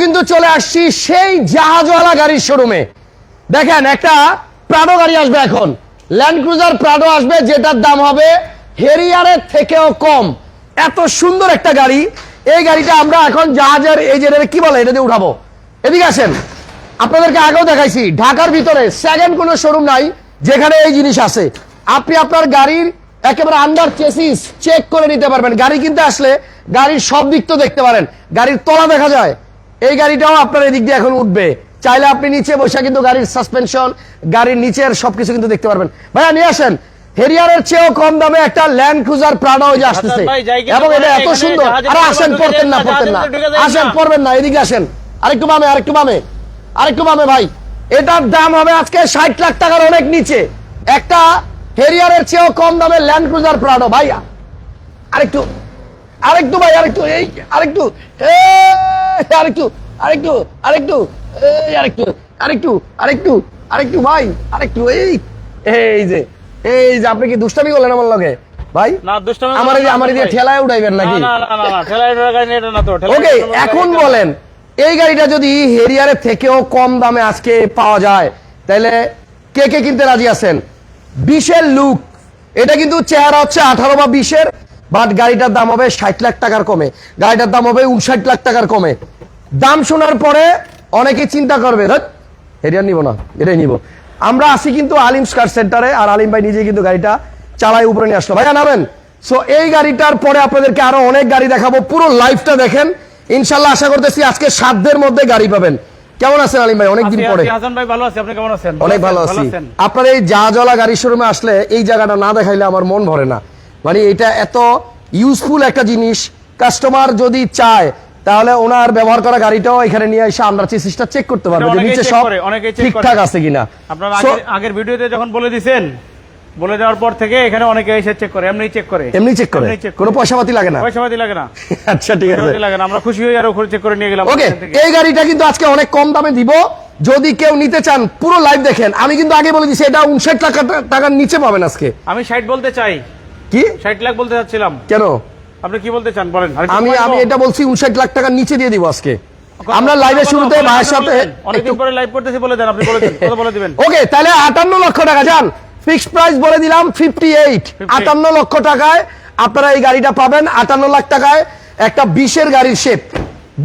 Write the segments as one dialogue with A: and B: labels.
A: কিন্তু চলে আসছি সেই জাহাজওয়ালা গাড়ির শোরুমে দেখেন, একটা প্রাডো গাড়ি আসবে এখন। ল্যান্ড ক্রুজার প্রাডো আসবে, যেটার দাম হবে হেরিয়ারের থেকেও কম। এত সুন্দর একটা গাড়ি। এই গাড়িটা আমরা এখন জাহাজের এই যে কি বলে, এটা দিয়ে উঠাবো। এদিকে আসেন। আপনাদেরকে আগেও দেখাইছি, ঢাকার ভিতরে সেকেন্ড কোনো শোরুম নাই, যেখানে এই জিনিস আছে। আপনি আপনার গাড়ির একেবারে আন্ডার চেসিস চেক করে নিতে পারবেন। গাড়ি কিনতে আসলে গাড়ির সব দিক তো দেখতে পারেন। গাড়ির তলা দেখা যায়। এই গাড়িটাও আপনার এদিক দিয়ে এখন উঠবে। চাইলে আপনি নিচে বসে কিন্তু গাড়ির সাসপেনশন গাড়ির নিচের সবকিছু কিন্তু দেখতে পারবেন। ভাইয়া নিয়ে আসেন। হেরিয়ারের চেয়েও কম দামে একটা ল্যান্ড ক্রুজার প্রাডো আসতেছে। এবং এটা এত সুন্দর। আরে আসেন পড়তেন না পড়তেন না। আসেন পড়বেন না এদিকে আসেন। আরেকটু বামে আরেকটু বামে। আরেকটু বামে ভাই। এটার দাম হবে আজকে ষাট লাখ টাকার অনেক নিচে। একটা হেরিয়ারের চেয়েও কম দামে ল্যান্ড ক্রুজার প্রাডো ভাই আরেকটু আরেকটু ভাই আরেকটু এই আরেকটু। এই, আরেকটু আরেকটু আরেকটু এই আরেকটু আরেকটু আরেকটু আরেকটু ভাই আরেকটু এই এই যে এই যে আপনি কি দুষ্টামি করলেন আমার লগে? ভাই
B: না দুষ্টামি
A: আমার এই আমার এই ঠেলায় উঠাইবেন নাকি?
B: না না না না ঠেলাই ঠেলাই এটা না তো
A: ওকে এখন বলেন এই গাড়িটা যদি হেরিয়ারের থেকেও কম দামে আজকে পাওয়া যায় তাহলে কে কে কিনতে রাজি আছেন? বিশের লুক এটা কিন্তু চেহারা হচ্ছে আঠারো বা বিশের বাট গাড়িটার দাম হবে ষাট লাখ টাকার কমে। গাড়িটার দাম হবে উনষাট লাখ টাকার কমে। দাম শোনার পরে অনেকে চিন্তা করবে হেরিয়ার নিব না এটাই নিব। আমরা আসি কিন্তু আলিম স্কার সেন্টারে আর আলিম ভাই নিজে কিন্তু গাড়িটা চালায় উপরে নিয়ে আসলো। ভাইয়া নামেন। সো এই গাড়িটার পরে আপনাদেরকে আরও অনেক গাড়ি দেখাবো পুরো লাইফটা দেখেন। ইনশাল্লাহ আশা করতেছি আজকে সাধ্যের মধ্যে গাড়ি পাবেন। কেমন আছেন আলিম ভাই? অনেকদিন পরে।
B: ভাই ভালো আছে আপনি কেমন আছেন?
A: অনেক ভালো আছি। আপনার এই জাহাজওয়ালা গাড়ির শোরুমে আসলে এই জায়গাটা না দেখাইলে আমার মন ভরে না। মানে এটা এত ইউজফুল একটা জিনিস কাস্টমার যদি চায় তাহলে ওনার ব্যবহার করা গাড়িটাও এখানে নিয়ে এসে আমরা চেসিসটা চেক করতে পারব যে নিচে সব ঠিকঠাক আছে কিনা।
B: আপনার আগের ভিডিওতে যখন বলে দিছেন বলে দেওয়ার পর থেকে এখানে অনেকে এসে চেক করে এমনি চেক করে।
A: এমনি চেক করে? কোনো পয়সা পাতি লাগে না?
B: পয়সা পাতি লাগে না।
A: আচ্ছা ঠিক আছে।
B: লাগে না। আমরা খুশি হয়ে আর ওখানে চেক করে নিয়ে গেলাম
A: ওকে এই গাড়িটা কিন্তু আজকে অনেক কম দামে দিব। যদি কেউ নিতে চান পুরো লাইভ দেখেন। আমি কিন্তু আগে বলে দিচ্ছি এটা উনষাট লাখ টাকা- টাকার নিচে পাবেন আজকে।
B: আমি ষাট বলতে চাই।
A: কি?
B: ষাট লাখ বলতে চাচ্ছিলাম।
A: কেন?
B: আপনি কি বলতে চান? বলেন।
A: আমি আমি এটা বলছি উনষাট লাখ টাকার নিচে দিয়ে দিব আজকে। আমরা
B: কত
A: লাইভের শুরুতে ভাইয়ের সাথে।
B: অনেকদিন পরে লাইভ করতেছি বলে দেন আপনি বলে দেন কত বলে দিবেন।
A: ওকে তাহলে আটান্ন লক্ষ টাকা যান। ফিক্সড প্রাইস বলে দিলাম ফিফটি এইট
B: 58
A: আটান্ন লক্ষ টাকায় আপনারা এই গাড়িটা পাবেন আটান্ন লাখ টাকায় একটা বিশের গাড়ির শেপ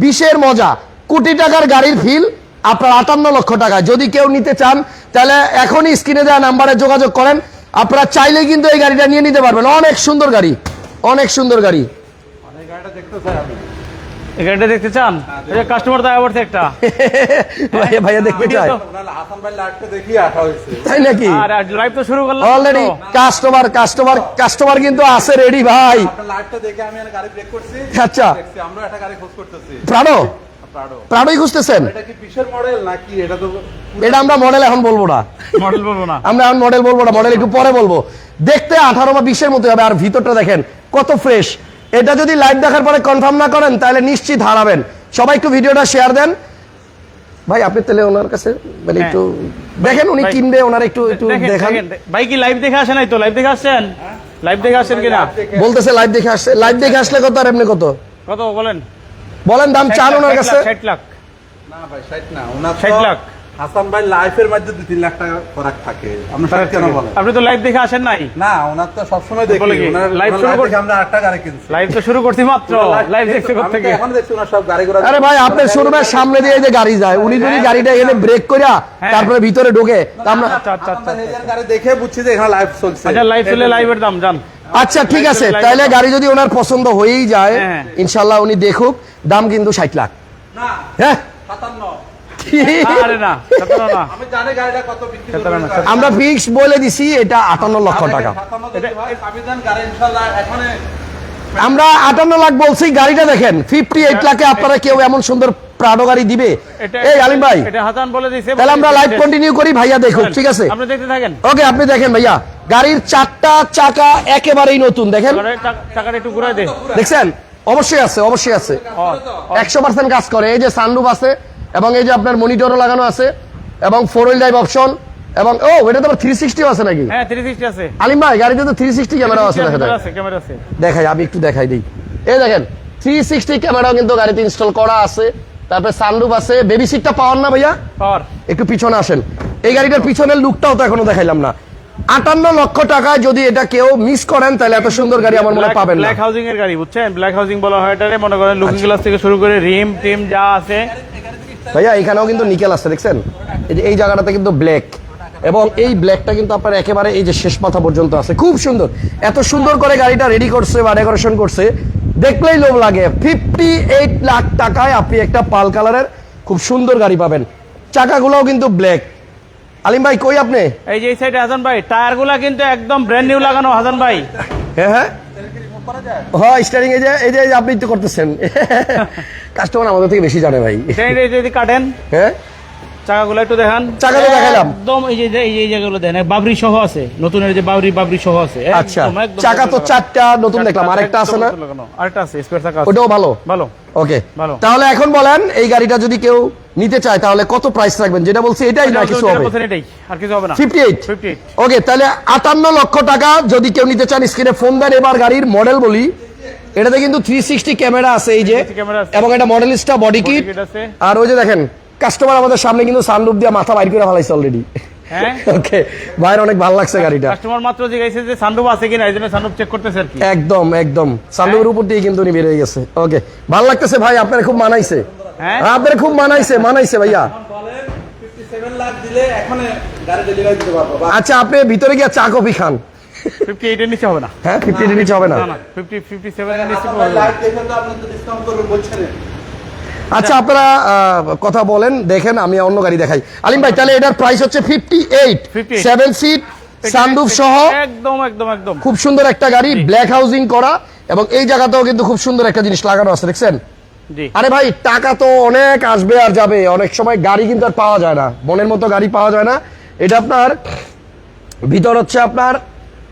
A: বিশের মজা। কোটি টাকার গাড়ির ফিল আপনার আটান্ন লক্ষ টাকা যদি কেউ নিতে চান তাহলে এখনই স্ক্রিনে দেওয়া নাম্বারে যোগাযোগ করেন। আপনারা চাইলে কিন্তু এই গাড়িটা নিয়ে নিতে পারবেন। অনেক সুন্দর গাড়ি। অনেক সুন্দর গাড়ি।
B: গাড়িটা দেখতে চান? কাস্টমার তো আবার একটা।
A: ভাইয়া ভাইয়া দেখতে চায়।
C: হাসান ভাই লাইভটা দেখি আঠা হয়েছে।
A: তাই নাকি?
B: আর লাইভ তো শুরু করলাম
A: অলরেডি কাস্টমার কাস্টমার কাস্টমার কিন্তু আছে রেডি ভাই।
C: আপনার দেখে আমি একটা গাড়ি ব্রেক করছি।
A: আচ্ছা।
C: আমরা একটা গাড়ি খোঁজ করতেছি।
A: প্রাণো
C: প্রাডো
A: খুঁজতেছেন?
C: এটা মডেল নাকি? এটা তো
A: এটা আমরা মডেল এখন বলব না।
B: মডেল বলব না।
A: আমরা এখন মডেল বলব না মডেল একটু পরে বলব। দেখতে আঠারো বা বিশের মতো হবে আর ভিতরটা দেখেন কত ফ্রেশ এটা যদি লাইভ দেখার পরে কনফার্ম না করেন তাহলে নিশ্চিত হারাবেন। সবাই একটু ভিডিওটা শেয়ার দেন। ভাই আপনি তাহলে ওনার কাছে মানে একটু দেখেন উনি কিনবে ওনার একটু একটু
B: দেখেন, ভাই কি লাইভ দেখে আসেন নাই তো? লাইভ দেখে আসছেন? লাইভ দেখে আসছেন কিনা?
A: বলতেছে লাইভ দেখে আসছে। লাইভ দেখে আসলে কত আর এমনি কত?
B: কত বলেন?
A: বলেন দাম চান ওনার কাছে।
B: ষাট লাখ।
C: না ভাই ষাট না ওনার
B: 60 লাখ।
C: হাসান ভাই লাইফের মধ্যে দুই তিন লাখ টাকা ফরাক থাকে। আপনি কেন বলেন?
B: আপনি তো লাইভ দেখে আসেন নাই?
C: না ওনার তো সবসময় দেখি। ওনার
B: Live শুরু
C: live আমরা আটটা গাড়ি কিনছি।
B: লাইভ তো শুরু করছি মাত্র। লাইভ দেখতে
C: আমি
B: থেকে
C: এখন দেখছি ওনার সব গাড়ি ঘোড়া
A: আরে ভাই আপনার শোরুমের সামনে দিয়ে যে গাড়ি যায় উনি যদি গাড়িটা এনে ব্রেক করিয়া
B: হ্যাঁ।
A: তারপরে ভিতরে ঢোকে আমরা
B: আচ্ছা আচ্ছা আচ্ছা
C: আমরা হেজার গাড়ি দেখে বুঝছি যে এখানে লাইভ চলছে।
B: আচ্ছা লাইভ চলে লাইভের দাম জান।
A: আচ্ছা ঠিক আছে। তাহলে গাড়ি যদি ওনার পছন্দ হয়েই যায়
B: হ্যাঁ।
A: ইনশাল্লাহ উনি দেখুক দাম কিন্তু ষাট লাখ।
C: না
A: হ্যাঁ?
B: আরে না না।
C: আমি জানি গাড়িটা কত বিক্রি
B: সতেরো না,
C: করবে
A: আমরা ফিক্স বলে দিছি এটা আটান্ন লক্ষ টাকা।
C: সাতান্ন দিচ্ছি গাড়ি ইনশাআল্লাহ এখানে
A: আমরা আটান্ন লাখ বলছি গাড়িটা দেখেন ফিফটি এইট লাখে আপনারা কেউ এমন সুন্দর প্রাডো গাড়ি দিবে। এই আলিম ভাই
B: এটা হাসান বলে দিয়েছে
A: তাহলে আমরা লাইভ কন্টিনিউ করি ভাইয়া দেখুক ঠিক আছে?
B: আপনি
A: ওকে আপনি দেখেন ভাইয়া গাড়ির চারটা চাকা একেবারেই নতুন দেখেন? দেখছেন? অবশ্যই আছে অবশ্যই আছে। একশো পার্সেন্ট কাজ করে এই যে সানরুফ আছে এবং এই যে আপনার মনিটরও লাগানো আছে এবং ফোর হুইল ড্রাইভ অপশন এবং ও এটা তো থ্রি সিক্সটিও আছে নাকি?
B: হ্যাঁ থ্রি সিক্সটি আছে।
A: আলিম ভাই গাড়িতে তো থ্রি সিক্সটি ক্যামেরা আছে দেখা যায়
B: আছে ক্যামেরা আছে।
A: দেখাই আমি একটু দেখাই দিই। এই দেখেন থ্রি সিক্সটি ক্যামেরাও কিন্তু গাড়িতে ইনস্টল করা আছে। তারপরে সানরুফ আছে বেবি সিটটা পাওয়ার না ভাইয়া?
B: পাওয়ার
A: একটু পিছনে আসেন। এই গাড়িটার পিছনের লুকটাও তো এখনও দেখাইলাম না। আটান্ন লক্ষ টাকায় যদি এটা কেউ মিস করেন তাহলে এত সুন্দর গাড়ি আমার মনে পাবেন
B: ব্ল্যাক হাউজিং এর গাড়ি বুঝছেন? ব্ল্যাক হাউজিং বলা হয় এটারে। মনে করেন লুকিং গ্লাস থেকে শুরু করে রিম টিম যা আছে
A: ভাইয়া এখানেও কিন্তু নিকেল আছে দেখছেন? এই যে এই জায়গাটাতে কিন্তু ব্ল্যাক। এবং এই ব্ল্যাকটা কিন্তু আপনার একেবারে এই যে শেষ মাথা পর্যন্ত আছে। খুব সুন্দর। এত সুন্দর করে গাড়িটা রেডি করছে বা ডেকোরেশন করছে দেখলেই লোভ লাগে। ফিফটি এইট লাখ টাকায় আপনি একটা পাল কালারের খুব সুন্দর গাড়ি পাবেন। চাকাগুলোও কিন্তু ব্ল্যাক। আলিম ভাই কই আপনি?
B: এই যে এই সাইডে হাসান ভাই টায়ারগুলা কিন্তু একদম ব্র্যান্ড নিউ লাগানো হাসান ভাই।
A: হ্যাঁ হ্যাঁ। হয় স্টারিং এই যে এই যে আপনি তো করতেছেন। কাস্টমার আমাদের থেকে বেশি জানে ভাই।
B: যদি কাটেন।
A: হ্যাঁ?
B: চাকাগুলো একটু দেখান।
A: চাকা তো দেখাইলাম।
B: একদম এই যে এই যে এই জায়গাগুলো দেখেন বাবরি সহ আছে। নতুন এই যে বাবরি বাবরি সহ আছে।
A: আচ্ছা। চাকা তো চারটা নতুন দেখলাম। আরেকটা আছে না?
B: আরেকটা আছে স্পেয়ার চাকা
A: ওটাও ভালো?
B: ভালো।
A: ওকে। তাহলে এখন বলেন এই গাড়িটা যদি কেউ নিতে চায় তাহলে কত প্রাইস রাখবেন? যেটা বলছি এটাই না কিছু হবে।
B: আর কিছু হবে না।
A: ফিফটি এইট
B: 58
A: ওকে তাহলে আটান্ন লক্ষ টাকা যদি কেউ নিতে চান স্ক্রিনে ফোন দেন এবার গাড়ির মডেল বলি। এটাতে কিন্তু থ্রি সিক্সটি ক্যামেরা আছে এই যে।
B: 360।
A: এবং এটা মডেলিস্টা বডি কিট আর ওই যে দেখেন কাস্টমার আমাদের সামনে কিন্তু সানরুফ দিয়ে মাথা বাইর করে ফেলাইছে অলরেডি ওকে ভাইয়ের অনেক ভালো লাগছে গাড়িটা।
B: কাস্টমার মাত্র জিজ্ঞাসা যে সানরুফ আছে কিনা এই জন্য সানরুফ চেক করতেছে আর কি।
A: একদম একদম। সানরুফের উপর দিয়ে কিন্তু উনি বেরিয়ে গেছে। ওকে ভালো লাগতেছে ভাই আপনার খুব মানাইছে।
B: হ্যাঁ?
A: আপনার খুব মানাইছে মানাইছে ভাইয়া।
C: বলেন 57 লাখ দিলে এখন গাড়ি ডেলিভারি দিতে পারব বা
A: আচ্ছা আপনি ভিতরে গিয়ে চা কফি খান।
B: 58 এর নিচে হবে না।
A: হ্যাঁ ফিফটি নিচে হবে না।
B: না না 50 57 এর নিচে
A: আচ্ছা আপনারা আহ, কথা বলেন দেখেন আমি অন্য গাড়ি দেখাই। আলিম ভাই তাহলে এটার প্রাইস হচ্ছে fifty eight
B: 58
A: seven seat sunroof সহ।
B: একদম একদম একদম।
A: খুব সুন্দর একটা গাড়ি ব্ল্যাক হাউজিং করা এবং এই জায়গাতেও কিন্তু খুব সুন্দর একটা জিনিস লাগানো আছে দেখছেন? আরে ভাই টাকা তো অনেক আসবে আর যাবে। অনেক সময় গাড়ি কিন্তু আর পাওয়া যায় না। বনের মতো গাড়ি পাওয়া যায় না। এটা আপনার ভিতর হচ্ছে আপনার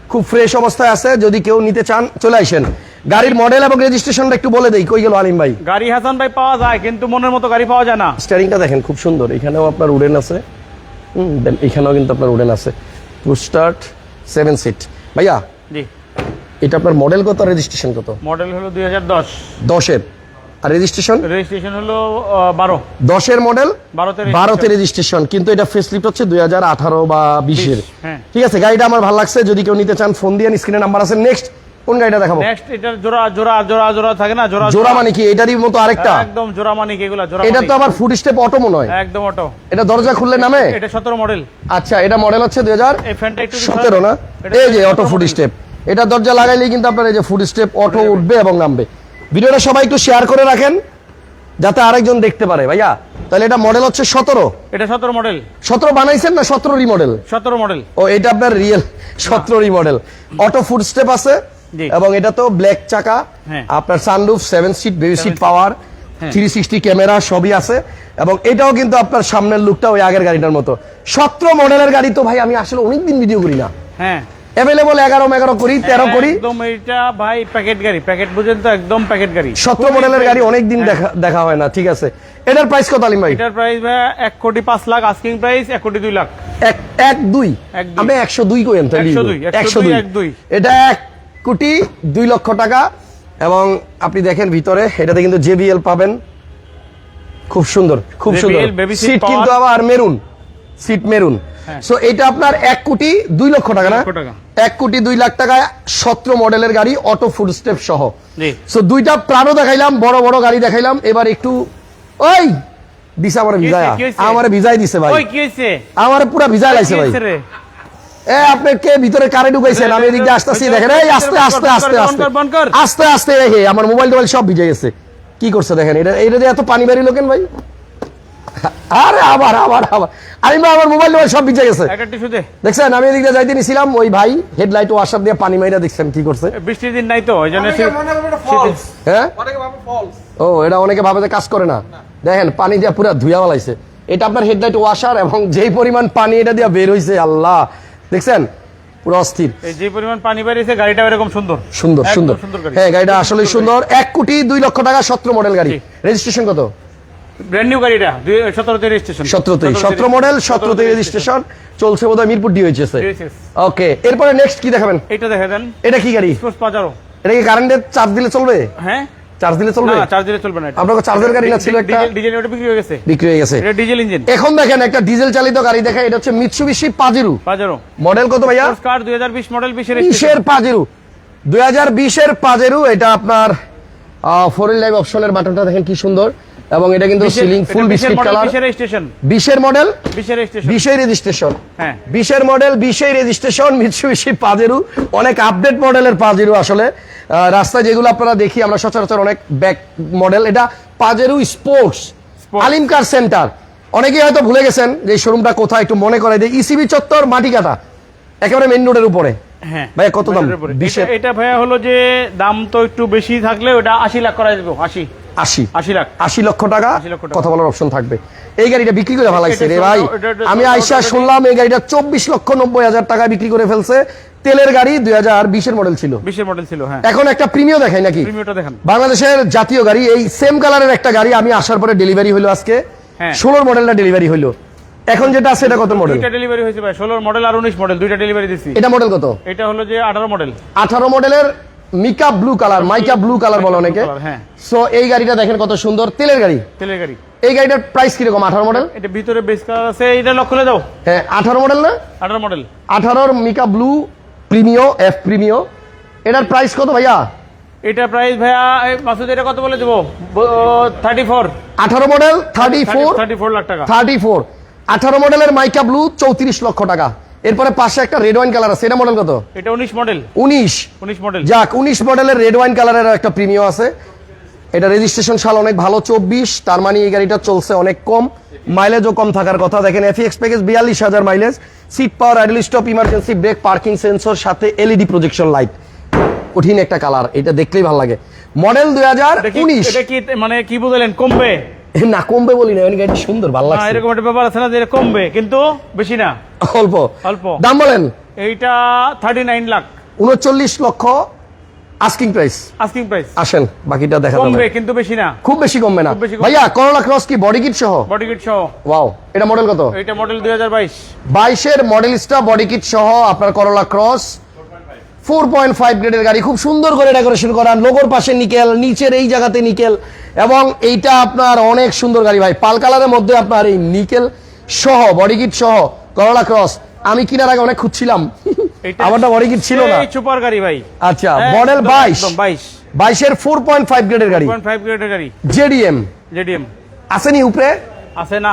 A: খুব ফ্রেশ অবস্থায় আছে। যদি কেউ নিতে চান চলে আসেন। গাড়ির মডেল এবং রেজিস্ট্রেশনটা একটু বলে দেই কই গেল আলিম ভাই?
B: গাড়ি হাসান ভাই পাওয়া যায় কিন্তু মনের মতো গাড়ি পাওয়া যায় না।
A: স্টারিংটা দেখেন খুব সুন্দর। এখানেও আপনার উডেন আছে। হুম এখানেও কিন্তু আপনার উডেন আছে। টু স্টার্ট সেভেন সিট ভাইয়া
B: জি।
A: এটা আপনার মডেল কত রেজিস্ট্রেশন কত?
B: মডেল হলো 2010
A: দশের। আর রেজিস্ট্রেশন
B: রেজিস্ট্রেশন হলো 12
A: দশের মডেল
B: 12 তে
A: বারোতে রেজিস্ট্রেশন কিন্তু এটা ফেসলিফট হচ্ছে দুই হাজার আঠারো বা বিশের।
B: হ্যাঁ।
A: ঠিক আছে গাড়িটা আমার ভালো লাগছে। যদি কেউ নিতে চান ফোন দিয়ে স্ক্রিনে নাম্বার আছে। নেক্সট কোন গাড়িটা দেখাবো?
B: নেক্সট এটা জোড়া জোড়া জোড়া জোড়া থাকে না? জোড়া
A: জোড়া মানে কি এটারই মতো আরেকটা।
B: একদম জোড়া মানিক এগুলা জোড়া
A: এটা তো। আবার ফুড স্টেপ অটো মনে হয়।
B: একদম অটো
A: এটা দরজা খুললে নামে?
B: এটা 17 মডেল
A: আচ্ছা এটা মডেল হচ্ছে দুই হাজার
B: এই ফ্যানটা একটু
A: সতেরো না?
B: এটা
A: এই যে অটো
B: model।
A: স্টেপ এটা দরজা লাগাইলেই কিন্তু আপনার এই যে ফুড স্টেপ অটো উঠবে। এবং নামবে। ভিডিওটা সবাই একটু শেয়ার করে রাখেন যাতে আরেকজন দেখতে পারে ভাইয়া। তাহলে এটা মডেল হচ্ছে সতেরো।
B: এটা 17 মডেল
A: সতেরো বানাইছেন না সতেরো রিমডেল
B: 17 মডেল
A: ও এটা আপনার রিয়েল সতেরোরই মডেল অটো ফুড স্টেপ আছে। এবং এটা তো ব্ল্যাক চাকা
B: হ্যাঁ।
A: আপনার sunroof seven seat baby seat power
B: হ্যাঁ।
A: থ্রি সিক্সটি ক্যামেরা সবই আছে। এবং এটাও কিন্তু আপনার সামনের লুকটা ওই আগের গাড়িটার মতো। সতেরো মডেলের গাড়ি তো ভাই আমি আসলে অনেকদিন ভিডিও করি না।
B: হ্যাঁ।
A: অ্যাভেলেবল এগারো এগারো করি তেরো করি
B: একদম এটা ভাই প্যাকেট গাড়ি। প্যাকেট বুঝেন তো একদম প্যাকেট গাড়ি।
A: সতেরো মডেলের গাড়ি অনেকদিন দেখা দেখা হয় না ঠিক আছে। এটার প্রাইস কত আলিম ভাই?
B: এটার প্রাইস ভাই এক কোটি পাঁচ লাখ আস্কিং প্রাইস এক কোটি দুই লাখ।
A: এক এক দুই? আমি একশো দুই করেন তাহলে
B: 102,
A: একশো দুই।
B: এক দুই।
A: এটা এক কোটি দুই লক্ষ টাকা এবং আপনি দেখেন ভিতরে এটাতে কিন্তু জেবিএল পাবেন। খুব সুন্দর খুব সুন্দর। সিট কিন্তু আবার মেরুন সিট মেরুন।
B: হ্যাঁ।
A: সো এটা আপনার এক কোটি দুই লক্ষ টাকা না? এক কোটি দুই লাখ টাকায় সতেরো মডেলের গাড়ি অটো ফুড স্টেপ সহ। সো দুইটা প্রাণও দেখাইলাম বড় বড় গাড়ি দেখাইলাম। এবার একটু ওই দিছে আমার ভিজায়া। আমার ভিজাই দিছে ভাই। আমার পুরা ভিজা
B: কি
A: লাইছে ভাই। এ আপনি কে ভিতরে কারে ঢুকাইছেন? আমি এদিক আসতেছি দেখেন। এই আস্তে আস্তে আস্তে আস্তে। আস্তে আস্তে রেখে আমার মোবাইল টোবাইল সব ভিজে গেছে। কি করছে দেখেন? এটা এটা দিয়ে এত পানি বেরিয়ে লোকেন ভাই? আরে আবার আবার আবার। আরে মা আমার মোবাইল টোবাইল সব ভিজে গেছে।
B: একটা টিস্যু দে।
A: দেখছেন? আমি এদিক দিয়ে যাইতে নিছিলাম ওই ভাই হেডলাইট ওয়াশার দিয়ে পানি মাইরা দেখছেন কি করছে।
B: বৃষ্টির দিন নাই তো ওই জন্য।
A: হ্যাঁ?
C: অনেকে ভাবে false।
A: ও এটা অনেকে ভাবে যে কাজ করে না। দেখেন পানি দিয়ে পুরো ধুয়া বালাইছে। এটা আপনার হেডলাইট ওয়াশার এবং যেই পরিমাণ পানি এটা দিয়ে বের হইছে আল্লাহ। দেখছেন? পুরো অস্থির।
B: যে পরিমাণ পানি বেরিয়েছে গাড়িটা এরকম সুন্দর।
A: সুন্দর সুন্দর। হ্যাঁ গাড়িটা আসলে সুন্দর এক কোটি দুই লক্ষ টাকা সতেরো মডেল গাড়ি। রেজিস্ট্রেশন কত?
B: ব্র্যান্ড নিউ গাড়িটা সতেরোতে রেজিস্ট্রেশন
A: সতেরোতেই সতেরো মডেল সতেরোতে রেজিস্ট্রেশন চলছে বোধহয় মিরপুর ডি হয়েছে
B: Yes, yes.
A: ওকে এরপরে নেক্সট কি দেখাবেন?
B: এটা দেখে দেন
A: এটা কি গাড়ি?
B: পাজারো
A: এটা কি কারেন্টের চাপ দিলে চলবে?
B: হ্যাঁ।
A: চার্জ দিলে চলবে?
B: না চার্জ দিলে চলবে না।
A: আপনার চার্জের গাড়ি ছিল একটা?
B: ডিজেল- ডিজেল ওটা বিক্রি হয়ে গেছে।
A: বিক্রি হয়ে গেছে।
B: এটা ডিজেল ইঞ্জিন।
A: এখন দেখেন একটা ডিজেল চালিত গাড়ি দেখা এটা হচ্ছে মিৎসুবিশি পাজেরু
B: বাজারও
A: মডেল কত ভাইয়া?
B: কার দুই হাজার বিশ মডেল বিশের
A: বিশের পাজেরু দুই হাজার বিশের এটা আপনার ফোর লাইভ অপশনের বাটনটা দেখেন কি সুন্দর। এবং এটা কিন্তু ceiling full biscuit colour model
B: বিশের স্টেশন
A: বিশের রেজিস্ট্রেশন
B: হ্যাঁ।
A: বিশের মডেল বিশের রেজিস্ট্রেশন মিৎসুবিশি পাজেরু অনেক আপডেট মডেলের পাজেরু আসলে। রাস্তায় যেগুলো আপনারা দেখি আমরা সচরাচর অনেক ব্যাক মডেল এটা পাজেরু স্পোর্টস আলিম কার সেন্টার অনেকেই হয়তো ভুলে গেছেন যে শোরুমটা কোথায় একটু মনে করে দেয় ইসিবি চত্বর মাটিকাটা। একেবারে মেন রোডের উপরে।
B: হ্যাঁ
A: ভাইয়া, কত দাম?
B: বাজারের উপরে।
A: বিশের?
B: এটা- এটা ভাইয়া হলো যে দাম তো একটু বেশি থাকলে ওটা আশি লাখ করা দেবো আশি।
A: আশি।
B: আশি লাখ।
A: আশি লক্ষ টাকা?
B: 80 লক্ষ টাকা।
A: কথা বলার অপশন থাকবে। এই গাড়িটা বিক্রি করে ভালো লাগছে রে ভাই।
B: এটা- এটা
A: আমি আইসা শুনলাম এই গাড়িটা চব্বিশ লক্ষ নব্বই হাজার টাকা বিক্রি করে ফেলছে। তেলের গাড়ি দুই হাজার বিশের মডেল ছিল।
B: বিশের মডেল ছিল হ্যাঁ।
A: এখন একটা প্রিমিয় দেখাই নাকি?
B: দেখেন।
A: বাংলাদেশের জাতীয় গাড়ি এই সেম কালারের একটা গাড়ি আমি আসার পরে ডেলিভারি হলো আজকে।
B: হ্যাঁ।
A: ষোলোর মডেলটা ডেলিভারি হলো। এখন যেটা আছে এটা কত মডেল
B: দুইটা ডেলিভারি হয়েছে ভাই ষোলোর মডেল আর উনিশ মডেল দুইটা ডেলিভারি দিচ্ছি
A: এটা মডেল কত?
B: এটা হলো যে আঠারো মডেল
A: আঠারো মডেলের mica blue colour mica blue colour বলে অনেকে।
B: হ্যাঁ।
A: সো এই গাড়িটা দেখেন কত সুন্দর তেলের গাড়ি।
B: তেলের গাড়ি।
A: এই গাড়িটার প্রাইস কীরকম আঠারো মডেল
B: এটা ভিতরে বেস কালার আছে এটা লক খুলে দাও।
A: হ্যাঁ আঠারো মডেল না?
B: আঠারো মডেল
A: আঠারোর mica blue Premio F Premio. এটার প্রাইস কত ভাইয়া?
B: এটা প্রাইস ভাইয়া মাসুদ এটা কত বলে দেবো? থার্টি ফোর
A: আঠারো model thirty four
B: thirty four lakh টাকা।
A: থার্টি ফোর আঠারো মডেলের মাইকা ব্লু চৌত্রিশ লক্ষ টাকা। এরপরে পাশে একটা রেড ওয়াইন কালার আছে। এটা মডেল কত?
B: এটা উনিশ মডেল
A: উনিশ।
B: উনিশ মডেল
A: যাক উনিশ মডেলের রেড ওয়াইন কালারের একটা প্রিমিও আছে। এটা রেজিস্ট্রেশন সাল অনেক ভালো চব্বিশ। তার মানে এই গাড়িটা চলছে অনেক কম। মাইলেজও কম থাকার কথা। দেখেন এফিএক্স প্যাকেজ বিয়াল্লিশ হাজার mileage seat power idle stop emergency brake parking sensor সাথে এলইডি প্রজেকশন লাইট কঠিন একটা কালার এটা দেখলেই ভালো লাগে। মডেল দুই হাজার উনিশ।
B: মানে কি বুঝলেন কমবে?
A: না কমবে বলি না এই গাড়িটা সুন্দর ভালো লাগছে।
B: এরকম একটা ব্যাপার আছে না যে কমবে কিন্তু বেশি না।
A: অল্প।
B: অল্প।
A: দাম বলেন।
B: এইটা থার্টি নাইন লাখ
A: উনচল্লিশ লক্ষ আস্কিং প্রাইস
B: আস্কিং প্রাইস
A: আসেন বাকিটা দেখা যাবে
B: কিন্তু বেশি না।
A: খুব বেশি কমবে না। ভাইয়া করোলা ক্রস কি বডি কিট সহ?
B: বডি কিট সহ।
A: ওয়াও এটা মডেল কত?
B: এইটা মডেল দুই হাজার বাইশ।
A: বাইশের মডেলিস্টা বডি কিট সহ আপনার Corolla cross four point five গ্রেডের গাড়ি খুব সুন্দর করে ডেকোরেশন করা লোগোর পাশে নিকেল নিচের এই জায়গাতে নিকেল। এবং এইটা আপনার অনেক সুন্দর গাড়ি ভাই। পাল কালারের মধ্যে আপনার এই নিকেল সহ বডি কিট সহ করোলা ক্রস আমি কিনার আগে অনেক খুঁজছিলাম। আমারটা কিট ছিল না।
B: সুপার গাড়ি ভাই।
A: আচ্ছা মডেল বাইশ।
B: বাইশ।
A: বাইশের ফোর পয়েন্ট ফাইভ গ্রেডের গাড়ি।
B: পয়েন্ট ফাইভ গ্রেডের গাড়ি।
A: জেডিএম।
B: জেডিএম।
A: আসেনি উপরে?
B: আছে না।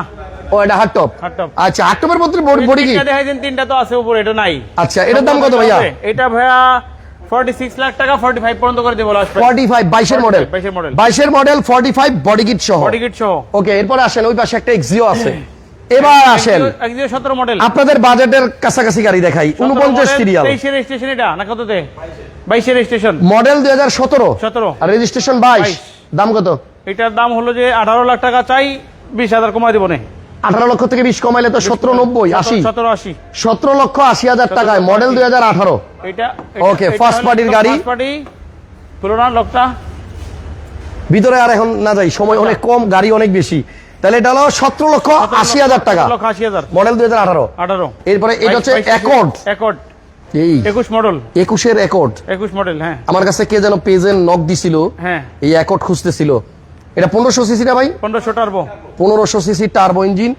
A: ও এটা হাট টপ
B: Hard top।
A: আচ্ছা হাট টপের মধ্যে বডি কি?
B: দেখাই তিনটা তো আছে উপরে এটা নাই।
A: আচ্ছা এটার দাম কত ভাইয়া?
B: এটা ভাইয়া ফর্টি সিক্স লাখ টাকা ফর্টি ফাইভ পর্যন্ত করে দেবো লাস্ট
A: ফর্টি ফাইভ বাইশের মডেল
B: 45 এর
A: model forty five body kit সহ।
B: বডি কিট সহ।
A: ওকে এরপরে আসেন ওই পাশে একটা এক্সিও আছে। এবার আসেন।
B: মডেল
A: আপনাদের বাজেটের কাছাকাছি গাড়ি দেখাই উনপঞ্চাশ সিরিয়াল
B: স্টেশন এটা না কততে? বাইশের স্টেশন
A: মডেল দুই হাজার সতেরো।
B: সতেরো।
A: আর রেজিস্ট্রেশন বাইশ। দাম কত?
B: এটার দাম হলো যে আঠারো লাখ টাকা চাই বিশ হাজার কমাই দেবো না।
A: আঠারো লক্ষ থেকে বিশ কমাইলে তো সতেরো নব্বই আশি।
B: সতেরো আশি।
A: সতেরো লক্ষ আশি হাজার টাকায় মডেল দুই হাজার আঠারো।
B: এটা
A: Okay, first party র গাড়ি।
B: পার্টি তুলনা লোকটা।
A: ভিতরে আর এখন না যাই সময় অনেক কম গাড়ি অনেক বেশি। তাহলে এটা হলো সতেরো লক্ষ আশি হাজার টাকা। মডেল দুই হাজার আঠারো।
B: আঠারো।
A: এরপরে এটা হচ্ছে অ্যাকর্ড
B: অ্যাকর্ড
A: এই।
B: একুশ মডেল
A: একুশের অ্যাকর্ড
B: একুশ মডেল হ্যাঁ।
A: আমার কাছে কে যেন পেজের নক দিছিল
B: হ্যাঁ।
A: এই অ্যাকর্ড খুঁজতেছিল। এটা পনেরোশো সিসি না ভাই?
B: পনেরোশো টার্বো
A: পনেরোশো সিসি টার্বো ইঞ্জিন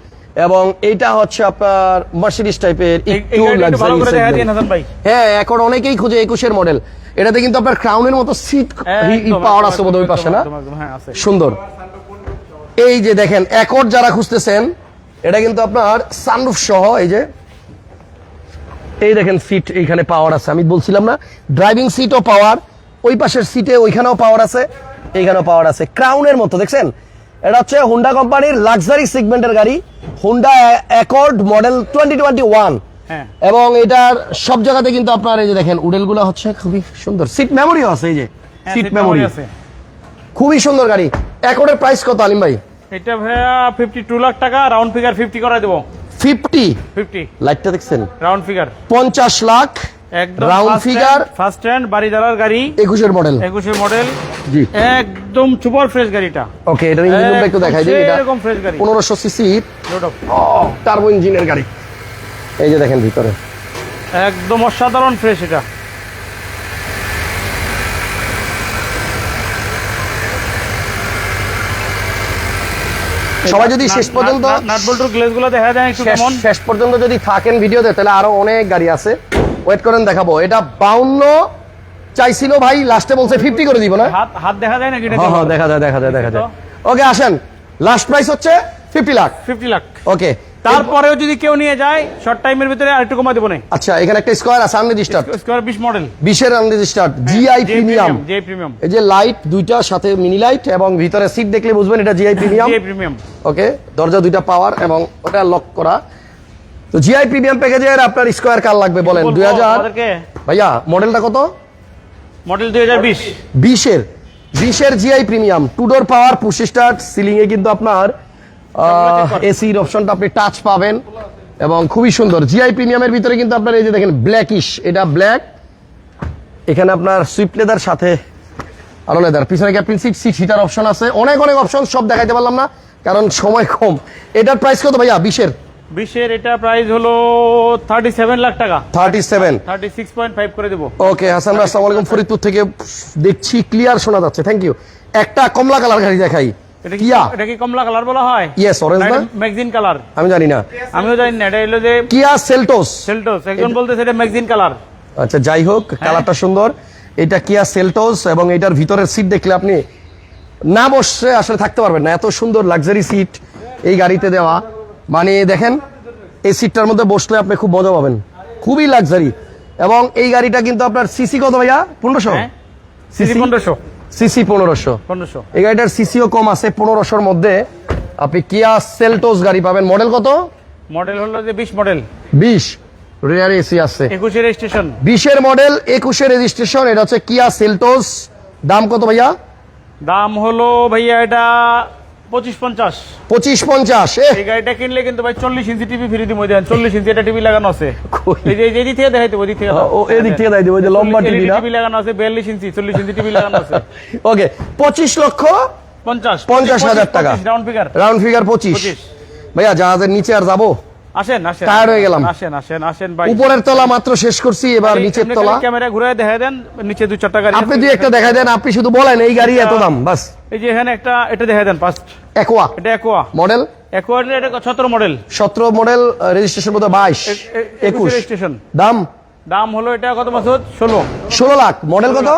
A: এবং এইটা হচ্ছে আপনার মার্সিডিস টাইপের একটু লাক্সারি হ্যাঁ এখন অনেকেই খুঁজে একুশের মডেল এটাতে কিন্তু আপনার ক্রাউনের মতো সিট পাওয়ার আছে বোধ ওই পাশে না?
B: হ্যাঁ আছে।
A: সুন্দর। এই যে দেখেন অ্যাকর্ড যারা খুঁজতেছেন এটা কিন্তু আপনার সানরুফ সহ এই যে। এই দেখেন সিট এইখানে পাওয়ার আছে। আমি বলছিলাম না ড্রাইভিং সিটও পাওয়ার ওই পাশের সিটে ওইখানেও পাওয়ার আছে এইখানেও পাওয়ার আছে। ক্রাউনের মতো দেখছেন? এটা হচ্ছে হুন্ডা কোম্পানির লাক্সারি সেগমেন্টের গাড়ি Honda Accord model twenty twenty one
B: হ্যাঁ।
A: এবং এটার সব জায়গাতে কিন্তু আপনার এই যে দেখেন উডেলগুলো হচ্ছে খুবই সুন্দর। সিট মেমোরিও আছে এই যে।
B: হ্যাঁ,
A: সিট মেমোরি
B: আছে।
A: খুবই সুন্দর গাড়ি। অ্যাকর্ডের প্রাইস কত আলিম ভাই?
B: এটা ভাইয়া ফিফটি টু লাখ টাকা রাউন্ড ফিগার ফিফটি করে দেবো।
A: ফিফটি
B: ফিফটি
A: লাইটটা দেখছেন?
B: রাউন্ড ফিগার
A: পঞ্চাশ lakh Round figure।
B: First hand বাড়ি জ্বালার গাড়ি।
A: একুশের মডেল
B: একুশের মডেল
A: জি।
B: একদম সুপার ফ্রেশ গাড়িটা।
A: ওকে এটা ইঞ্জিন রুমটা একটু দেখাই দিই। এটা
B: এরকম ফ্রেশ গাড়ি।
A: পনেরোশো সিসি
B: Load up।
A: টার্বো ইঞ্জিনের গাড়ি। এই যে দেখেন ভিতরে।
B: একদম অসাধারণ ফ্রেশ এটা।
A: সবাই যদি শেষ পর্যন্ত
B: নাট বল্টুর গ্লেজ দেখা যায় একটু কেমন?
A: শেষ পর্যন্ত যদি থাকেন ভিডিওতে তাহলে আরও অনেক গাড়ি আছে। ওয়েট করেন দেখাবো। এটা বাউন্ন চাইছিল ভাই লাস্টে বলছে ফিফটি করে দিব না?
B: হাত হাত দেখা যায় নাকি
A: এটা হ্যাঁ দেখা যায় দেখা যায় দেখা যায়। ওকে আসেন। লাস্ট প্রাইস হচ্ছে fifty lakh
B: fifty lakh
A: okay
B: তারপরেও যদি কেউ নিয়ে যায় শর্ট টাইমের ভিতরে আরেকটু কমা দেবো না।
A: আচ্ছা এখানে একটা স্কোয়ার আছে আনরেজিস্টার্ড
B: স্কোয়ার বিশ মডেল
A: বিশের unregistered GI premium
B: J premium
A: এই যে লাইট দুইটা সাথে মিনি লাইট এবং ভিতরে সিট দেখলে বুঝবেন এটা GI premium
B: J premium
A: okay দরজা দুইটা পাওয়ার এবং ওটা লক করা। তো জিআই প্রিমিয়াম প্যাকেজের আপনার স্কোয়ার কার লাগবে বলেন? দুই হাজার। ভাইয়া মডেলটা কত?
B: মডেল দুই হাজার বিশ।
A: বিশের। বিশের GI premium two door power push start ceiling এ কিন্তু আপনার এসির অপশনটা আপনি টাচ পাবেন এবং খুবই সুন্দর। জিআই প্রিমিয়ামের ভিতরে কিন্তু আপনার এই যে দেখেন ব্ল্যাকিশ এটা ব্ল্যাক এখানে আপনার সুইফট লেদার সাথে আরও লেদার পিছনে captain seat seat heater option আছে? অনেক অনেক অপশন সব দেখাইতে পারলাম না কারণ সময় কম। এটার প্রাইস কত ভাইয়া? বিশের?
B: বিশের এটা প্রাইস হলো থার্টি সেভেন লাখ টাকা।
A: Thirty seven
B: thirty six point five করে দেবো।
A: ওকে হাসান ভাই আসসালামু আলাইকুম। ফরিদপুর থেকে দেখছি ক্লিয়ার শোনা যাচ্ছে। থ্যাংক ইউ একটা কমলা কালার গাড়ি দেখাই।
B: এটা কি এটা কি কমলা কালার বলা হয়?
A: Yes, orange না?
B: ম্যাগজিন কালার
A: আমি জানি না।
B: আমিও জানি না এটা হলো যে
A: কিয়া সেলটোস?
B: সেলটোস। একজন বলতেছে এটা ম্যাগজিন কালার
A: আচ্ছা যাই হোক কালারটা সুন্দর। এটা কিয়া সেলটোস এবং এটার ভিতরের সিট দেখলে আপনি না বসে আসলে থাকতে পারবেন না। এত সুন্দর লাক্সারি সিট এই গাড়িতে দেওয়া। মানে দেখেন এই সিটটার মধ্যে বসলে আপনি খুব মজা পাবেন। খুবই লাক্সারি এবং এই গাড়িটা কিন্তু আপনার সিসি কত ভাইয়া? পনেরোশো?
B: হ্যাঁ। সিসি পনেরোশো।
A: সিসি পনেরোশো।
B: পনেরোশো।
A: এই গাড়িটার সিসিও কম আছে পনেরোশোর মধ্যে। আপনি কিয়া সেলটোস গাড়ি পাবেন। মডেল কত?
B: মডেল হলো যে বিশ মডেল।
A: বিশ। রেয়ার এসি আছে।
B: একুশে রেজিস্ট্রেশন
A: বিশের মডেল একুশে রেজিস্ট্রেশন এটা হচ্ছে কিয়া সেলটোস দাম কত ভাইয়া?
B: দাম হলো ভাইয়া এটা পঁচিশ পঞ্চাশ। এই গাড়িটা কিনলে কিন্তু ভাই চল্লিশ ইঞ্চি টিভি ফ্রি দিব দেন চল্লিশ ইঞ্চি এটা টিভি লাগানো আছে। এই যে এদিক থেকে দেখাইতে ওদিক থেকে
A: এদিক থেকে দেয় দেবো যে লম্বা টিভি
B: টিভি লাগানো আছে বিয়াল্লিশ ইঞ্চি চল্লিশ ইঞ্চি টিভি লাগানো আছে।
A: ওকে পঁচিশ লক্ষ
B: পঞ্চাশ।
A: পঞ্চাশ হাজার টাকা।
B: রাউন্ড ফিগার
A: রাউন্ড ফিগার পঁচিশ।
B: পঁচিশ।
A: ভাইয়া জাহাজের নিচে আর যাব?
B: আসেন আসেন।
A: Tired হয়ে গেলাম।
B: আসেন আসেন আসেন ভাই।
A: উপরের তলা মাত্র শেষ করছি এবার নিচের তলা।
B: ক্যামেরা ঘুরে দেখা দেন নিচে দু চারটা গাড়ি
A: আপনি দুই একটা দেখাই দেন আপনি শুধু বলেন এই গাড়ি এত দাম বাস।
B: এই যে এখানে একটা এটা দেখা দেন ফার্স্ট
A: একোয়া
B: এটা একোয়া
A: মডেল
B: একোয়া এটা মডেল
A: সতেরো মডেল রেজিস্ট্রেশন বাইশ একুশ।
B: রেজিস্ট্রেশন
A: দাম?
B: দাম হলো এটা কত বছর ষোলো।
A: ষোলো লাখ। মডেল কত?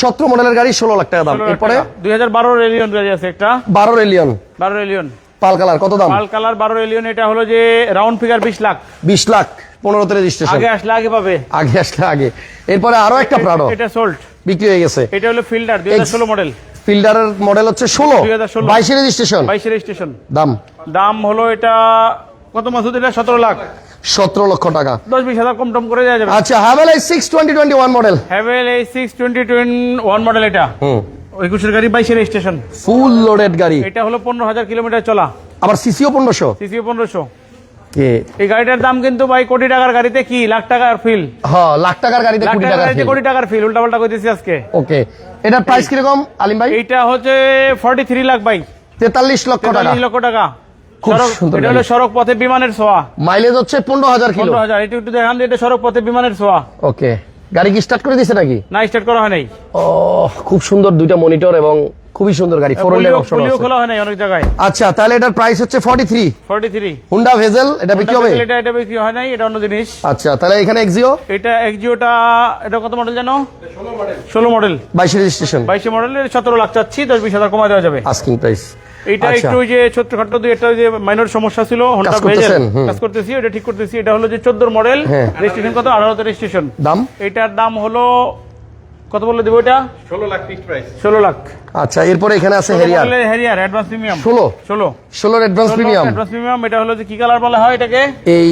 A: সতেরো। মডেলের গাড়ি ষোলো লাখ টাকা দাম। এরপরে?
B: দুই হাজার বারো রেলিয়ন গাড়ি আছে একটা।
A: বারো রেলিয়ন।
B: বারো রেলিয়ন।
A: পাল কালার কত দাম?
B: লাল কালার বারো রেলিয়ন এটা হলো যে রাউন্ড ফিগার বিশ লাখ।
A: বিশ লাখ পনেরোতে রেজিস্ট্রেশন
B: আগে আসলে আগে পাবে।
A: আগে আসলে আগে। এরপরে আরও একটা প্রাডো
B: এটা সোল্ড
A: বিক্রি হয়ে গেছে।
B: এটা হলো ফিল্ডার দুই হাজার ষোলো মডেল
A: ফিল্ডারের মডেল হচ্ছে ষোলো।
B: 2016
A: বাইশে রেজিস্ট্রেশন
B: বাইশে রেজিস্ট্রেশন
A: দাম?
B: দাম হলো এটা কত মাসুদ এটা? সতেরো লাখ।
A: সতেরো লক্ষ টাকা।
B: দশ বিশ হাজার কম টম করে দেওয়া যাবে।
A: আচ্ছা হ্যাভেল এই six twenty twenty one model
B: haven এই সিক্স টোয়েন্টি ওয়ান মডেল এটা।
A: হুম।
B: একুশের গাড়ি বাইশে রেজিস্ট্রেশন
A: ফুল লোডেড গাড়ি।
B: এটা হলো পনেরো হাজার কিলোমিটার চলা।
A: আবার সিসিও পনেরোশো?
B: সিসি পনেরোশো। এই গাড়িটার দাম কিন্তু ভাই কোটি টাকার গাড়িতে কি? লাখ টাকার ফিল
A: হ্যাঁ লাখ টাকার গাড়িতে কোটি
B: টাকার গাড়িতে কোটি টাকার ফিল উল্টা পাল্টা কইতেছি আজকে।
A: ওকে। এটার প্রাইস কীরকম আলিম ভাই?
B: এইটা হচ্ছে ফর্টি থ্রি লাখ ভাই।
A: তেতাল্লিশ লক্ষ টাকা।
B: তেতাল্লিশ লক্ষ টাকা। সড়ক- এটা হলো সড়ক পথে বিমানের ছোঁয়া।
A: মাইলেজ হচ্ছে পনেরো হাজার কিলো।
B: পনেরো হাজার। এটা একটু দেখান এটা সড়ক পথে বিমানের ছোঁয়া।
A: ওকে। গাড়ি কি স্টার্ট করে দিছে নাকি?
B: না স্টার্ট করা হয় নাই।
A: ও খুব সুন্দর দুইটা মনিটর এবং খুবই সুন্দর গাড়ি ফোর হুইলার অপশন আছে।
B: খোলা হয় নাই অনেক জায়গায়।
A: আচ্ছা তাহলে এটার প্রাইস হচ্ছে forty three
B: forty three
A: Honda Vezel এটা বিক্রি হবে?
B: এটা এটা বিক্রি হয় নাই এটা অন্য জিনিস।
A: আচ্ছা তাহলে এখানে এক্সিও
B: এটা এক্সিওটা এটা কত মডেল জানো? ষোলো মডেল
A: বাইশ রেজিস্ট্রেশন
B: বাইশে মডেলের সতেরো লাখ চাচ্ছি দশ বিশ হাজার কমা দেওয়া যাবে।
A: আস্কিং প্রাইস
B: এইটা
A: আচ্ছা।
B: একটু ওই যে ছোট্টখাট্ট দুই একটা যে মাইনর সমস্যা ছিল হোন্ডা ভেজেল। কাজ করতেছি ওটা ঠিক করতেছি। এটা হলো যে চোদ্দোর মডেল। রেজিস্ট্রেশন কত? আঠারোতে রেজিস্ট্রেশন
A: দাম?
B: এটার দাম হলো কত বলে দেবো এটা?
C: ষোলো লাখ ফিক্সড প্রাইস
B: ষোলো লাখ।
A: আচ্ছা এরপরে এখানে আছে হেরিয়ার
B: হ্যারিয়ার অ্যাডভান্স প্রিমিয়াম
A: ষোলো।
B: ষোলো।
A: ষোলোর অ্যাডভান্স প্রিমিয়াম
B: অ্যাডভান্স প্রিমিয়াম এটা হলো যে কি কালার বলা হয় এটাকে?
A: এই।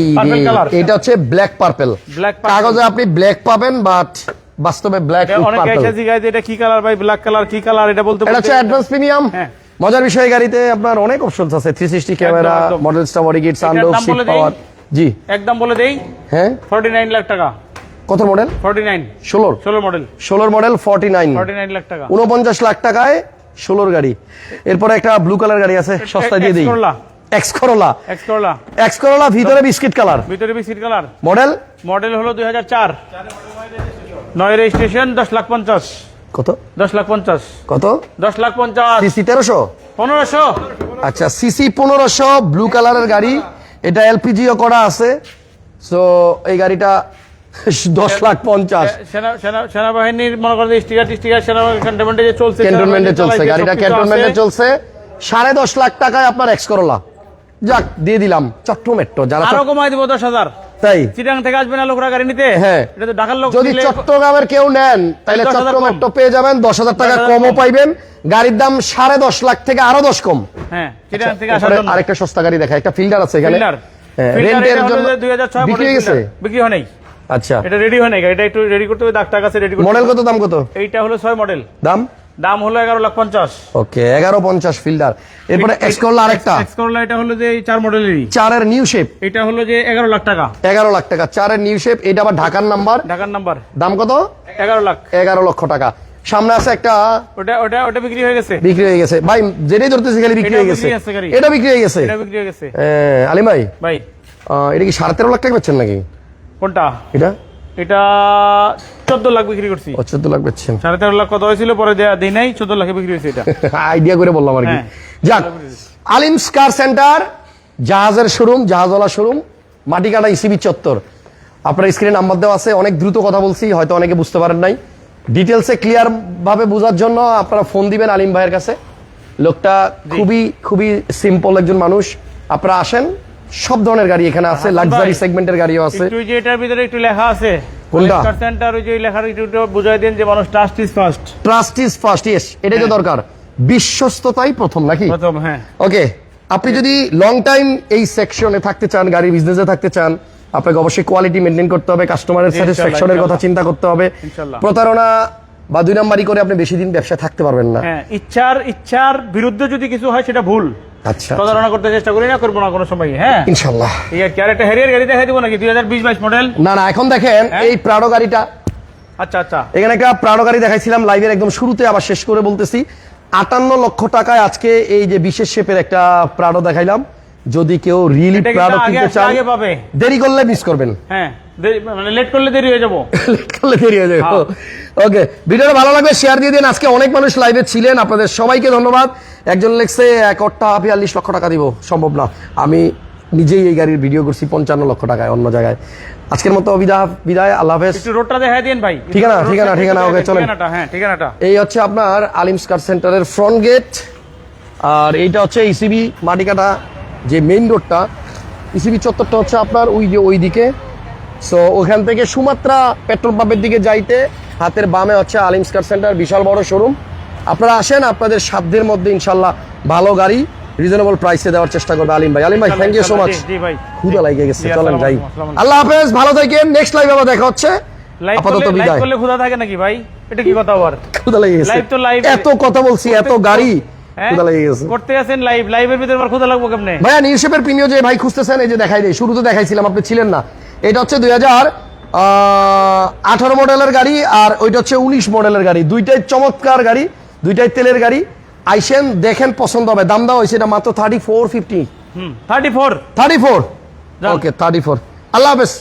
A: এটা হচ্ছে ব্ল্যাক পার্পেল
B: ব্ল্যাক
A: কাগজে আপনি ব্ল্যাক পাবেন বাট বাস্তবে ব্ল্যাক
B: অনেক
A: পার্পেল
B: এসে জিজ্ঞাসা এটা কি কালার ভাই ব্ল্যাক কালার কি কালার এটা বলতে
A: এটা হচ্ছে অ্যাডভান্স প্রিমিয়াম
B: হ্যাঁ।
A: মজার বিষয় গাড়িতে আপনার অনেক অপশন আছে three sixty camera model star body kit sunroof seat power জি।
B: একদম বলে দেই।
A: হ্যাঁ?
B: ফর্টি নাইন লাখ টাকা।
A: কত মডেল
B: ফর্টি নাইন
A: ষোলোর
B: ষোলো মডেল
A: ষোলোর model forty nine
B: forty nine lakh টাকা।
A: উনপঞ্চাশ লাখ টাকায় ষোলোর গাড়ি। এরপরে একটা ব্লু কালার গাড়ি আছে সস্তায় দিয়ে দিই। X Corolla
B: X Corolla
A: X Corolla ভিতরে বিস্কিট কালার
B: ভিতরে বিস্কিট কালার
A: মডেল
B: মডেল হলো দুই হাজার চার। নয় রেজিস্ট্রেশন দশ লাখ পঞ্চাশ।
A: কত?
B: দশ লাখ পঞ্চাশ।
A: কত?
B: দশ লাখ পঞ্চাশ।
A: সিসি তেরোশো?
B: পনেরোশো।
A: আচ্ছা সিসি পনেরোশো ব্লু কালারের গাড়ি। এটা এলপিজিও করা আছে। সো এই গাড়িটা দশ লাখ পঞ্চাশ।
B: সেনা সেনা সেনাবাহিনীর মনে করেন স্টিকার টিস্টিকার সেনা ক্যান্টনমেন্টে চলছে
A: ক্যান্টনমেন্টে চলছে গাড়িটা ক্যান্টনমেন্টে চলছে। সাড়ে দশ লাখ টাকায় আপনার এক্স করলা যাক দিয়ে দিলাম। চট্ট মেট্রো যারা আরও
B: কমাই দিব দশ হাজার।
A: তাই?
B: চিটাং থেকে আসবে না লোকরা গাড়ি নিতে?
A: হ্যাঁ।
B: এটা তো ঢাকার লোক
A: যদি চট্টগ্রামের কেউ নেন তাহলে
B: 10,000
A: চট্টগ্রাম মেট্রো পেয়ে যাবেন দশ হাজার টাকা কমও
B: কম।
A: পাইবেন। গাড়ির দাম সাড়ে দশ লাখ থেকে আরও দশ কম।
B: হ্যাঁ চিটাং থেকে আসার জন্য।
A: আরেকটা সস্তা গাড়ি দেখা একটা ফিল্ডার আছে এখানে। হ্যাঁ, রেন্টের
B: এটা হলো
A: জন্য
B: যে 2006
A: বিক্রি হয়ে গেছে?
B: বিক্রি হয় নাই।
A: আচ্ছা।
B: এটা রেডি হয় নাই। গাড়িটা একটু রেডি করতে হবে দাগ টাক আছে রেডি করতে
A: মডেল কত দাম কত?
B: এইটা হলো ছয় মডেল
A: দাম?
B: দাম হলো এগারো লাখ পঞ্চাশ।
A: ওকে এগারো পঞ্চাশ ফিল্ডার। এরপরে এক্সকর্লা আরেকটা।
B: এক্সকর্লা এটা হলো যে চার মডেলেরই
A: চারের নিউ শেপ
B: এটা হলো যে এগারো লাখ টাকা।
A: এগারো লাখ টাকা চারের নিউ শেপ এটা আবার ঢাকার নাম্বার
B: ঢাকার নাম্বার
A: দাম কত?
B: এগারো লাখ।
A: এগারো লক্ষ টাকা। সামনে আছে একটা
B: ওটা ওটা ওটা বিক্রি হয়ে গেছে।
A: বিক্রি হয়ে গেছে। ভাই যেটাই ধরতেছি খালি বিক্রি হয়ে গেছে। এটা বিক্রি হয়ে গেছে।
B: এটা বিক্রি হয়ে গেছে।
A: আলিম ভাই?
B: ভাই।
A: এটা কি সাড়ে তেরো লাখ টাকা পাচ্ছেন নাকি?
B: কোনটা?
A: এটা?
B: এটা চোদ্দ লাখ বিক্রি করছি।
A: ও চোদ্দ লাখ পাচ্ছেন
B: সাড়ে তেরো লাখ কত হয়েছিল? পরে দেয়া দিই নাই চোদ্দ লাখে বিক্রি হয়েছে এটা।
A: আইডিয়া করে বললাম আর কি।
B: হ্যাঁ।
A: যাক আলিমস কার সেন্টার জাহাজের শোরুম জাহাজওয়ালা শোরুম মাটিকাটা ইসিবি চত্বর। আপনার স্ক্রিনে নাম্বার দেওয়া আছে অনেক দ্রুত কথা বলছি হয়তো অনেকে বুঝতে পারেন নাই। ডিটেলসে ক্লিয়ার ভাবে বোঝার জন্য আপনারা ফোন দিবেন আলিম ভাইয়ের কাছে। লোকটা খুবই খুবই সিম্পল একজন মানুষ। আপনারা আসেন সব ধরনের গাড়ি এখানে আছে লাক্সারি সেগমেন্টের গাড়িও আছে।
B: একটু যে এটার ভিতরে একটু লেখা আছে
A: কোনটা?
B: সেন্টার ওই যে ওই লেখার একটু বুঝাই দেন যে মানুষ trust is first
A: trust is first yes এটাই তো দরকার। বিশ্বস্ততাই প্রথম নাকি?
B: প্রথম হ্যাঁ।
A: ওকে আপনি যদি লং টাইম এই সেকশনে থাকতে চান গাড়ি বিজনেসে থাকতে চান আপনাকে অবশ্যই কোয়ালিটি মেনটেন করতে হবে কাস্টমারের স্যাটিসফ্যাকশনের কথা চিন্তা করতে হবে। প্রতারণা বা দুই নাম্বারি করে আপনি বেশি দিন ব্যবসায় থাকতে পারবেন না।
B: হ্যাঁ ইচ্ছার ইচ্ছার বিরুদ্ধে যদি কিছু হয় সেটা ভুল।
A: আচ্ছা
B: প্রতারণা করতে চেষ্টা করি না করব না কোনো সময়। হ্যাঁ?
A: ইনশাল্লাহ।
B: এই আর কি আর একটা হ্যারিয়ার গাড়ি দেখাই দিব নাকি? দুই হাজার বিশ বাইশ মডেল।
A: না না এখন দেখেন
B: হ্যাঁ?
A: এই প্রাডো গাড়িটা।
B: আচ্ছা আচ্ছা।
A: এখানে একটা প্রাডো গাড়ি দেখাইছিলাম লাইভের একদম শুরুতে আবার শেষ করে বলতেছি। আটান্ন লক্ষ টাকায় আজকে এই যে বিশেষ শেপের একটা প্রাডো দেখাইলাম। যদি কেউ রিয়েলি
B: এটা কিন্তু
A: চান
B: আগে পাবে।
A: দেরি করলে মিস করবেন।
B: হ্যাঁ মানে লেট করলে দেরি হয়ে যাব।
A: লেট করলে দেরি হয়ে যাবে।
B: হ্যাঁ।
A: ওকে ভিডিওটা ভালো লাগবে শেয়ার দিয়ে দিন। আজকে অনেক মানুষ লাইভে ছিলেন। আপনাদের সবাইকে ধন্যবাদ। একজন লেখছে এক অট্টা বিয়াল্লিশ লক্ষ টাকা দিব। সম্ভব না। আমি নিজেই এই গাড়ির ভিডিও করছি পঞ্চান্ন লক্ষ টাকায় অন্য জায়গায়। আজকের মতো বিদায় বিদায় আল্লাহ হাফেজ।
B: একটু রোডটা দেখাই দিন ভাই।
A: ঠিকানা, ঠিকানা, ঠিকানা, ওকে, চলেন।
B: ঠিকানাটা হ্যাঁ ঠিকানাটা।
A: এই হচ্ছে আপনার আলিম স্কার সেন্টারের ফ্রন্ট গেট আর এইটা হচ্ছে ইসিবি মাটিকাটা। যে মেইন রোডটা ইসিবি চত্বরটা হচ্ছে আপনার ওই যে ওই দিকে সো ওখান থেকে সুমাত্রা পেট্রোল পাম্পের দিকে যাইতে হাতের বামে হচ্ছে আলিম স্কার সেন্টার বিশাল বড় শোরুম আপনারা আসেন আপনাদের সাধ্যের মধ্যে ইনশাল্লাহ ভালো গাড়ি রিজনেবল প্রাইসে দেওয়ার চেষ্টা করবে আলিম ভাই। আলিম ভাই থ্যাংক ইউ সো মাচ
B: ভাই।
A: ক্ষুদা লাগে গেছে চলেন
B: আলাইকুম।
A: আল্লাহ হাফেজ ভালো থাকেন নেক্সট লাইভ আবার দেখা হচ্ছে। আপাতত
B: লাইভ
A: বিদায়।
B: করলে ক্ষুধা থাকে নাকি ভাই? এটা কি কথা আবার?
A: ক্ষুদা লেগে গেছে।
B: Live তো live।
A: এত কথা বলছি এত গাড়ি? ক্ষুদা লেগে গেছে।
B: করতে আছেন লাইভ লাইভের ভিতরে আবার ক্ষুধা লাগবো কেমনে?
A: ভাইয়া নিউশেপের প্রিমিয় যে ভাই খুঁজতেছেন এই যে দেখাই দেয় শুরুতে দেখাইছিলাম আপনি ছিলেন না। এটা হচ্ছে দুই হাজার আঠারো মডেলের গাড়ি আর ওইটা হচ্ছে উনিশ মডেলের গাড়ি। দুইটাই চমৎকার গাড়ি দুইটাই তেলের গাড়ি। আইসেন দেখেন পছন্দ হবে। দাম দেওয়া হয়েছে এটা মাত্র thirty four fifty
B: hmm thirty four
A: thirty four. Okay thirty four আল্লাহ হাফেজ।